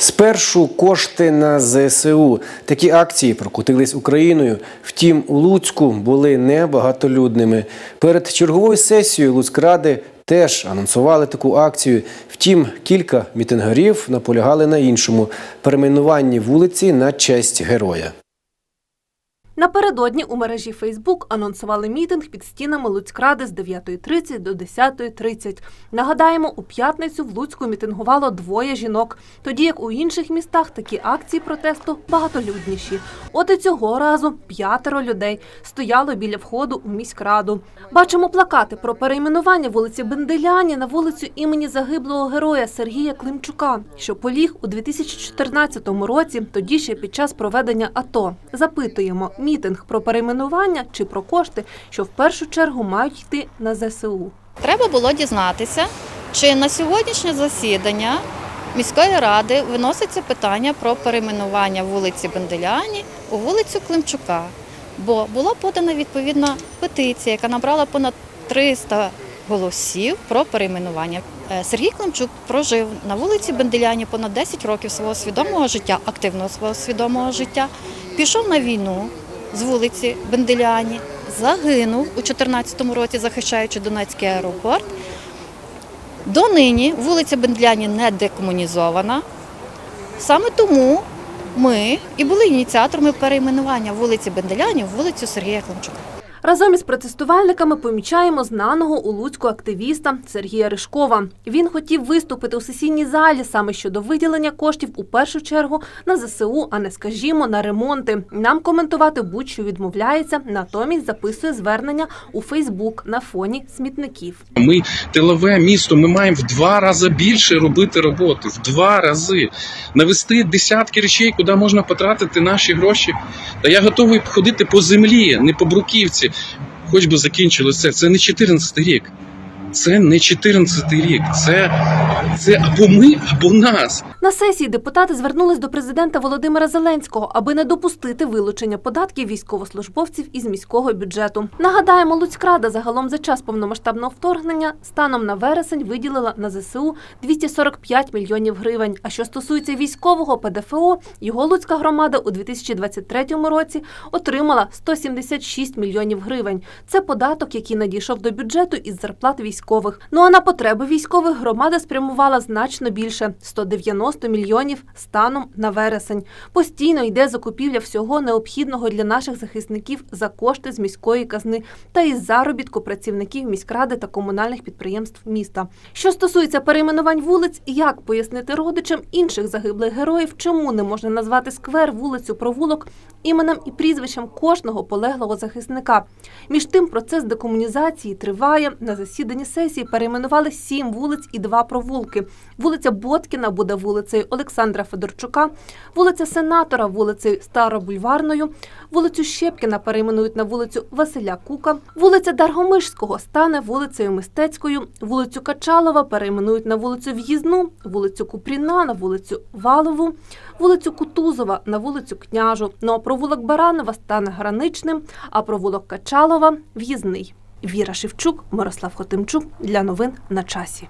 Спершу кошти на ЗСУ. Такі акції прокотились Україною. Втім, у Луцьку були небагатолюдними. Перед черговою сесією Луцькради теж анонсували таку акцію. Втім, кілька мітингарів наполягали на іншому перейменуванні вулиці на честь героя. Напередодні у мережі Фейсбук анонсували мітинг під стінами Луцькради з 9.30 до 10.30. Нагадаємо, у п'ятницю в Луцьку мітингувало двоє жінок, тоді як у інших містах такі акції протесту багатолюдніші. От і цього разу п'ятеро людей стояло біля входу у міськраду. Бачимо плакати про перейменування вулиці Бенделяні на вулицю імені загиблого героя Сергія Климчука, що поліг у 2014 році, тоді ще під час проведення АТО. Запитуємо, мітинг про перейменування чи про кошти, що в першу чергу мають йти на ЗСУ. Треба було дізнатися, чи на сьогоднішнє засідання міської ради виноситься питання про перейменування вулиці Бенделяні у вулицю Климчука. Бо була подана відповідна петиція, яка набрала понад 300 голосів про перейменування. Е, Сергій Климчук прожив на вулиці Бенделяні понад 10 років свого свідомого життя, активного свого свідомого життя. Пішов на війну з вулиці Бенделяні, загинув у 2014 році, захищаючи Донецький аеропорт. Донині вулиця Бендляні не декомунізована. Саме тому ми і були ініціаторами перейменування вулиці Бенделяні в вулицю Сергія Климчука. Разом із протестувальниками помічаємо знаного у Луцьку активіста Сергія Ришкова. Він хотів виступити у сесійній залі саме щодо виділення коштів у першу чергу на ЗСУ, а не скажімо на ремонти. Нам коментувати будь-що відмовляється, натомість записує звернення у Фейсбук на фоні смітників. Ми тилове місто. Ми маємо в два рази більше робити роботи. В два рази навести десятки речей, куди можна потратити наші гроші. Та я готовий ходити по землі, не по бруківці. Хоч би закінчилося це. Це не 14 рік. Це не 14 рік. Це, це або ми, або нас. На сесії депутати звернулись до президента Володимира Зеленського, аби не допустити вилучення податків військовослужбовців із міського бюджету. Нагадаємо, Луцькрада загалом за час повномасштабного вторгнення станом на вересень виділила на ЗСУ 245 мільйонів гривень. А що стосується військового ПДФО, його Луцька громада у 2023 році отримала 176 мільйонів гривень. Це податок, який надійшов до бюджету із зарплат військових. Ну а на потреби військових громада спрямувала значно більше 190 мільйонів станом на вересень. Постійно йде закупівля всього необхідного для наших захисників за кошти з міської казни та із заробітку працівників міськради та комунальних підприємств міста. Що стосується перейменувань вулиць, як пояснити родичам інших загиблих героїв, чому не можна назвати сквер, вулицю, провулок іменем і прізвищем кожного полеглого захисника. Між тим, процес декомунізації триває. На засіданні сесії перейменували сім вулиць і два провулки. Вулиця Боткіна буде вулицею Олександра Федорчука, вулиця Сенатора вулицею Старобульварною, вулицю Щепкіна перейменують на вулицю Василя Кука, вулиця Даргомишського стане вулицею Мистецькою, вулицю Качалова перейменують на вулицю В'їзну, вулицю Купріна на вулицю Валову, вулицю Кутузова на вулицю Княжу. Ну а провулок Баранова стане граничним, а провулок Качалова в'їзний. Віра Шевчук, Мирослав Хотимчук для новин на часі.